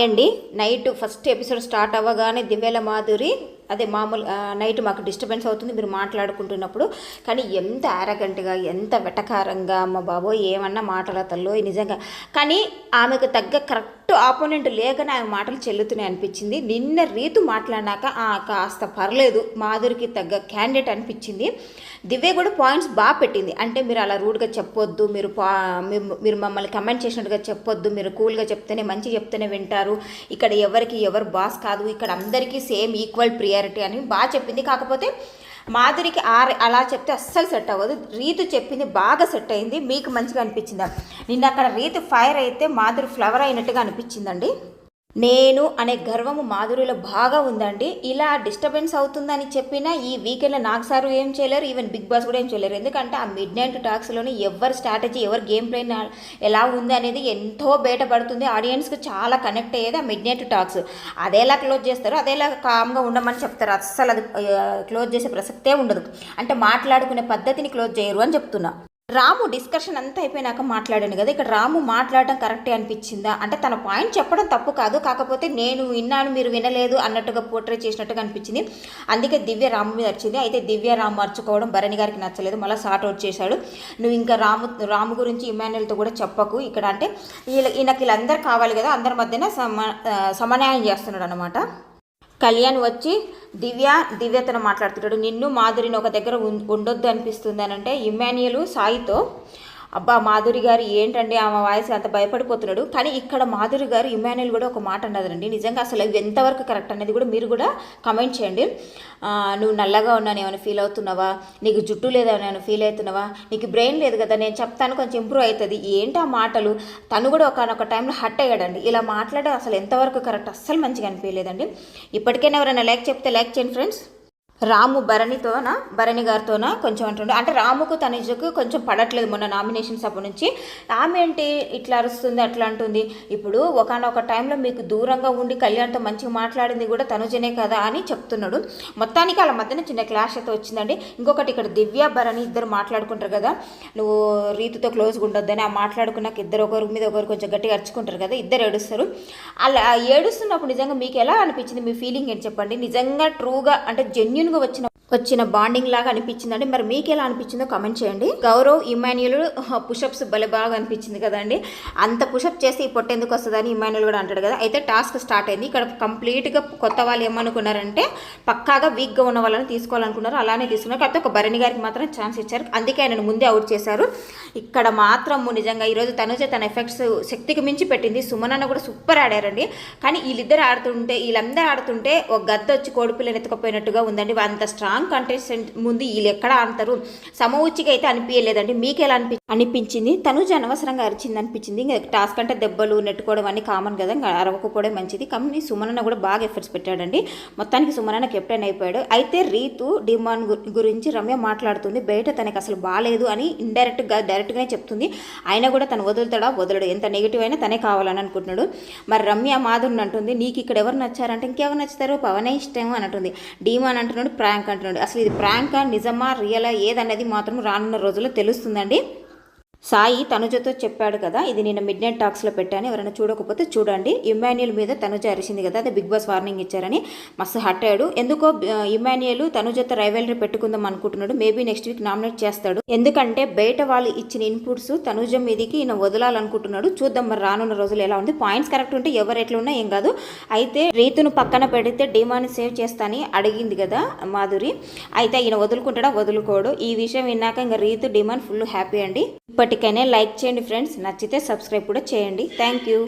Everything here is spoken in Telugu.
అండి నైట్ ఫస్ట్ ఎపిసోడ్ స్టార్ట్ అవ్వగానే దివ్యల మాధురి అదే మామూలు నైట్ మాకు డిస్టర్బెన్స్ అవుతుంది మీరు మాట్లాడుకుంటున్నప్పుడు. కానీ ఎంత ఆరగంటగా ఎంత వెటకారంగా అమ్మ బాబోయ్ ఏమన్నా మాట్లాడతల్లో నిజంగా. కానీ ఆమెకు తగ్గ కరెక్ట్ ఆపోనెంట్ లేకనే ఆమె మాటలు చెల్లుతున్నాయి అనిపించింది. నిన్న రీతు మాట్లాడినాక "ఆ, కాస్త పర్లేదు మాధురికి తగ్గ క్యాండిడేట్ అనిపించింది. దివ్య కూడా పాయింట్స్ బాగా పెట్టింది. అంటే మీరు అలా రూడ్గా చెప్పొద్దు మీరు పా మీరు- మీరు మమ్మల్ని కమెంట్ చేసినట్టుగా చెప్పొద్దు మీరు కూల్గా చెప్తేనే మంచి చెప్తేనే వింటారు. ఇక్కడ ఎవరికి ఎవరు బాస్ కాదు ఇక్కడ అందరికీ సేమ్ ఈక్వల్ ప్రియారిటీ అని బాగా చెప్పింది. కాకపోతే మాధురికి ఆ అలా చెప్తే అస్సలు సెట్ అవ్వదు. రీతు చెప్పింది బాగా సెట్ అయింది. మీకు మంచిగా అనిపించిందా? నిన్న అక్కడ రీతు ఫైర్ అయితే మాధురి ఫ్లవర్ అయినట్టుగా అనిపించిందండి. నేను అనే గర్వము మాధురిలో బాగా ఉందండి. ఇలా డిస్టర్బెన్స్ అవుతుందని చెప్పినా ఈ వీకెండ్లో నాకు సారు ఏం చేయలేరు ఈవెన్ బిగ్ బాస్ కూడా ఏం చేయలేరు. ఎందుకంటే ఆ మిడ్ నైట్ టాక్స్లోని ఎవరి స్ట్రాటజీ ఎవరి గేమ్ ప్లాన్ ఎలా ఉంది అనేది ఎంతో బయటపడుతుంది. ఆడియన్స్కి చాలా కనెక్ట్ అయ్యేది ఆ మిడ్ నైట్ టాక్స్ అదేలా క్లోజ్ చేస్తారో అదేలా కామ్గా ఉండమని చెప్తారు. అస్సలు అది క్లోజ్ చేసే ప్రసక్తే ఉండదు. అంటే మాట్లాడుకునే పద్ధతిని క్లోజ్ చేయరు అని చెప్తున్నా. రాము డిస్కషన్ అంతా అయిపోయినాక మాట్లాడాను కదా ఇక్కడ రాము మాట్లాడడం కరెక్టే అనిపించిందా? అంటే తన పాయింట్ చెప్పడం తప్పు కాదు కాకపోతే నేను విన్నాను మీరు వినలేదు అన్నట్టుగా పోర్ట్రే చేసినట్టుగా అనిపించింది. అందుకే దివ్య రాము మీద వచ్చింది అయితే దివ్య రాము మర్చుకోవడం భరణి గారికి నచ్చలేదు మళ్ళీ సార్ట్ అవుట్ చేశాడు. నువ్వు ఇంకా రాము రాము గురించి ఇమాన్యుల్తో కూడా చెప్పకు ఇక్కడ అంటే వీళ్ళ ఈయనకి వీళ్ళందరూ కావాలి కదా అందరి మధ్యన సమ సమన్యాయం చేస్తున్నాడు అనమాట కళ్యాణ్ వచ్చి దివ్య దివ్యతను మాట్లాడుతున్నాడు నిన్ను మాధురిని ఒక దగ్గర ఉం- ఉండొద్దు అనిపిస్తుంది అని అంటే ఇమాన్యులు సాయితో అబ్బా మాధురి గారు ఏంటండి ఆమె వాయిస్ అంత భయపడిపోతున్నాడు? కానీ ఇక్కడ మాధురి గారు ఇమాన్యుల్ కూడా ఒక మాట అన్నదండి. నిజంగా అసలు ఎంతవరకు కరెక్ట్ అనేది కూడా మీరు కూడా కమెంట్ చేయండి. నువ్వు నల్లగా ఉన్నాను ఏమైనా ఫీల్ అవుతున్నావా? నీకు జుట్టు లేదా ఏమైనా ఫీల్ అవుతున్నావా? నీకు బ్రెయిన్ లేదు కదా నేను చెప్తాను కొంచెం ఇంప్రూవ్ అవుతుంది. ఏంటి ఆ మాటలు? తను కూడా ఒకనొక టైంలో హట్ అయ్యాడండి. ఇలా మాట్లాడడం అసలు ఎంతవరకు కరెక్ట్? అస్సలు మంచిగా అనిపించలేదండి. ఇప్పటికైనా ఎవరైనా లైక్ చెప్తే లైక్ చేయండి ఫ్రెండ్స్. రాము భరణితోన? భరణి గారితోన? కొంచెం అంటుండే. అంటే రాముకు తనుజకు కొంచెం పడట్లేదు మొన్న నామినేషన్స్ అప్పటి నుంచి. ఆమె ఏంటి ఇట్లా అరుస్తుంది అట్లా అంటుంది. ఇప్పుడు ఒకనొక టైంలో మీకు దూరంగా ఉండి కళ్యాణ్తో మంచిగా మాట్లాడింది కూడా తనుజనే కదా అని చెప్తున్నాడు. మొత్తానికి వాళ్ళ మధ్యన చిన్న క్లాష్ అయితే వచ్చిందండి. ఇంకొకటి ఇక్కడ దివ్య భరణి ఇద్దరు మాట్లాడుకుంటారు కదా. నువ్వు రీతితో క్లోజ్గా ఉండొద్దని ఆ మాట్లాడుకున్నాక ఇద్దరు ఒకరి మీద ఒకరు కొంచెం గట్టిగా అరుచుకుంటారు కదా. ఇద్దరు ఏడుస్తారు. అలా ఏడుస్తున్నప్పుడు నిజంగా మీకు ఎలా అనిపించింది? మీ ఫీలింగ్ ఏంటి చెప్పండి? నిజంగా ట్రూగా అంటే జెన్యున్ జెన్యున్గా వచ్చిన వచ్చిన బాండింగ్ లాగా అనిపించిందండి. మరి మీకు ఎలా అనిపించిందో కమెంట్ చేయండి. గౌరవ్ ఇమాన్యుల్ పుషప్స్ భలే బాగా అనిపించింది కదండి. అంత పుషప్ చేసి ఈ పొట్ట ఎందుకు వస్తుందని ఇమాన్యుల్ కూడా అంటాడు కదా. అయితే టాస్క్ స్టార్ట్ అయింది. ఇక్కడ కంప్లీట్గా కొత్త వాళ్ళు ఏమనుకున్నారంటే పక్కాగా వీక్గా ఉన్న వాళ్ళని తీసుకోవాలనుకున్నారు. అలానే తీసుకున్నారు. కాకపోతే ఒక భరణి గారికి మాత్రం ఛాన్స్ ఇచ్చారు. అందుకే ఆయన ముందే అవుట్ చేశారు. ఇక్కడ మాత్రము నిజంగా ఈరోజు తనుజ తన ఎఫెక్ట్స్ శక్తికి మించి పెట్టింది. సుమనన్న కూడా సూపర్ ఆడారండి. కానీ వీళ్ళిద్దరు ఆడుతుంటే వీళ్ళందరూ ఆడుతుంటే ఒక గద్ద వచ్చి కోడిపిల్లని ఎత్తుకపోయినట్టుగా ఉందండి. అంత స్ట్రాంగ్ కంటెస్టెంట్ ముందు వీళ్ళు ఎక్కడ ఆడతారు? సమవుచ్చిగా అయితే అనిపించలేదండి. మీకు ఎలా అనిపి అనిపించింది? తనుజ అనవసరంగా అరిచింది అనిపించింది. ఇంకా టాస్క్ అంటే దెబ్బలు నెట్టుకోవడం అన్నీ కామన్ కదా. ఇంకా అరవకపోవడం మంచిది. కానీ సుమనన్న కూడా బాగా ఎఫర్ట్స్ పెట్టాడండి. మొత్తానికి సుమనన్న కెప్టెన్ అయిపోయాడు. అయితే రీతు డిమాండ్ గు- గురించి రమ్య మాట్లాడుతుంది. బయట తనకి అసలు బాగాలేదు అని ఇండైరెక్ట్గా డైరెక్ట్గానే చెప్తుంది. అయినా కూడా తను వదులుతాడా? వదలడు. ఎంత నెగిటివ్ అయినా తనే కావాలని అనుకుంటున్నాడు. మరి రమ్య మాధుని అంటుంది నీకు ఇక్కడ ఎవరు నచ్చారంటే ఇంకెవరు నచ్చుతారు? పవనే ఇష్టం అని అంటుంది. అని అంటున్నాడు ప్రాంక్ అంటున్నాడు. అసలు ఇది ప్రాంకా నిజమా రియలా ఏదన్నది మాత్రం రానున్న రోజుల్లో తెలుస్తుందండి. సాయి తనుజతో చెప్పాడు కదా ఇది నేను మిడ్ నైట్ టాక్స్లో పెట్టాను ఎవరైనా చూడకపోతే చూడండి. ఇమాన్యుల్ మీద తనుజ అరిసింది కదా అది బిగ్ బాస్ వార్నింగ్ ఇచ్చారని మస్తు హట్టాడు ఎందుకో ఆ, తనుజతో రైవల్రీ పెట్టుకుందాం అనుకుంటున్నాడు. మేబీ నెక్స్ట్ వీక్ నామినేట్ చేస్తాడు. ఎందుకంటే బయట వాళ్ళు ఇచ్చిన ఇన్పుట్స్ తనుజ మీదకి ఈయన వదలాలనుకుంటున్నాడు. చూద్దాం మరి రానున్న రోజులు ఎలా ఉంది. పాయింట్స్ కరెక్ట్ ఉంటే ఎవరు ఎట్లా ఉన్నా ఏం కాదు. అయితే రీతును పక్కన పెడితే డిమాని సేవ్ చేస్తాని అడిగింది కదా మాధురి. అయితే ఈయన వదులుకుంటాడా? వదులుకోడు. ఈ విషయం విన్నాక ఇంకా రీతు డిమాండ్ ఫుల్ హ్యాపీ అండి. ఇప్పటికైనా లైక్ చేయండి ఫ్రెండ్స్. నచ్చితే సబ్స్క్రైబ్ కూడా చేయండి. Thank you.